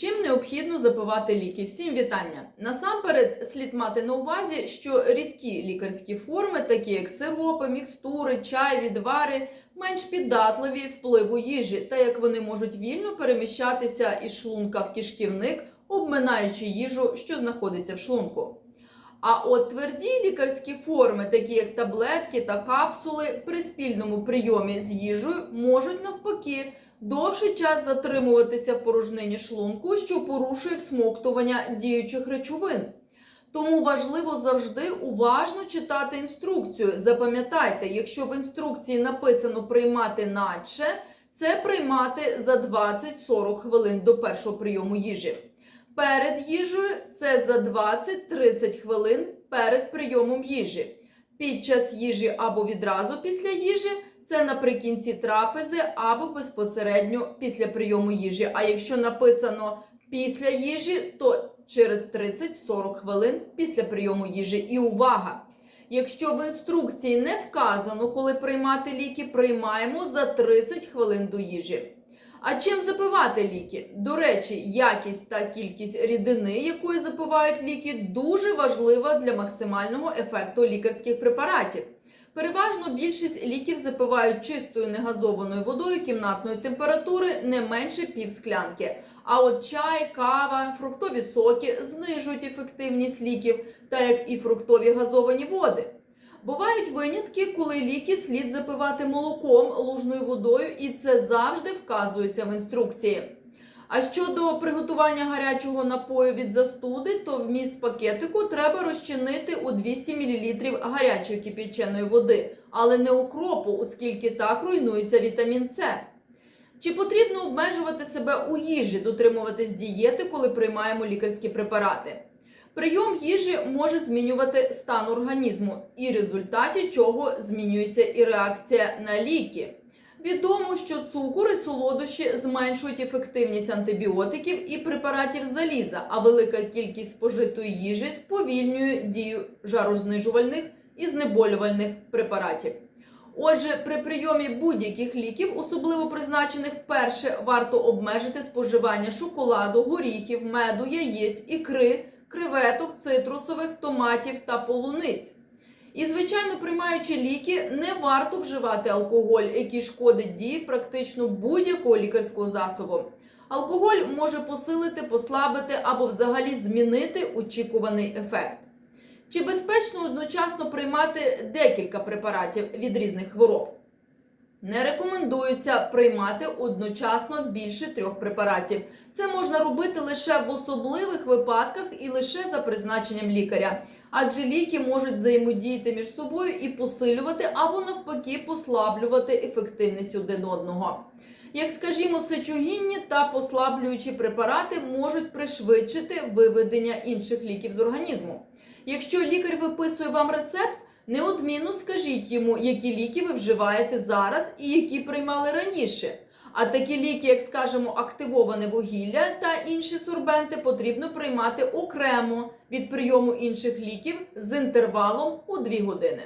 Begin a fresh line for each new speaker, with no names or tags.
Чим необхідно запивати ліки? Всім вітання! Насамперед слід мати на увазі, що рідкі лікарські форми, такі як сиропи, мікстури, чай, відвари, менш піддатливі впливу їжі, та як вони можуть вільно переміщатися із шлунка в кишківник, обминаючи їжу, що знаходиться в шлунку. А от тверді лікарські форми, такі як таблетки та капсули, при спільному прийомі з їжею можуть навпаки довший час затримуватися в порожнині шлунку, що порушує всмоктування діючих речовин. Тому важливо завжди уважно читати інструкцію. Запам'ятайте, якщо в інструкції написано приймати наче, це приймати за 20-40 хвилин до першого прийому їжі. Перед їжею це за 20-30 хвилин перед прийомом їжі. Під час їжі або відразу після їжі це наприкінці трапези або безпосередньо після прийому їжі. А якщо написано після їжі, то через 30-40 хвилин після прийому їжі. І увага! Якщо в інструкції не вказано, коли приймати ліки, приймаємо за 30 хвилин до їжі. А чим запивати ліки? До речі, якість та кількість рідини, якою запивають ліки, дуже важлива для максимального ефекту лікарських препаратів. Переважно більшість ліків запивають чистою негазованою водою кімнатної температури не менше пів склянки. А от чай, кава, фруктові соки знижують ефективність ліків, так як і фруктові газовані води. Бувають винятки, коли ліки слід запивати молоком, лужною водою, і це завжди вказується в інструкції. А щодо приготування гарячого напою від застуди, то вміст пакетику треба розчинити у 200 мл гарячої кип'яченої води, але не укропу, оскільки так руйнується вітамін С. Чи потрібно обмежувати себе у їжі, дотримуватись дієти, коли приймаємо лікарські препарати? Прийом їжі може змінювати стан організму, і в результаті чого змінюється і реакція на ліки. Відомо, що цукор і солодощі зменшують ефективність антибіотиків і препаратів заліза, а велика кількість спожитої їжі сповільнює дію жарознижувальних і знеболювальних препаратів. Отже, при прийомі будь-яких ліків, особливо призначених вперше, варто обмежити споживання шоколаду, горіхів, меду, яєць, ікри, креветок, цитрусових, томатів та полуниць. І, звичайно, приймаючи ліки, не варто вживати алкоголь, який шкодить дії практично будь-якого лікарського засобу. Алкоголь може посилити, послабити або взагалі змінити очікуваний ефект. Чи безпечно одночасно приймати декілька препаратів від різних хвороб? Не рекомендується приймати одночасно більше трьох препаратів. Це можна робити лише в особливих випадках і лише за призначенням лікаря, адже ліки можуть взаємодіяти між собою і посилювати або навпаки послаблювати ефективність один одного. Як скажімо, сечогінні та послаблюючі препарати можуть пришвидшити виведення інших ліків з організму. Якщо лікар виписує вам рецепт, неодмінно скажіть йому, які ліки ви вживаєте зараз і які приймали раніше. А такі ліки, як скажімо, активоване вугілля та інші сорбенти, потрібно приймати окремо від прийому інших ліків з інтервалом у 2 години.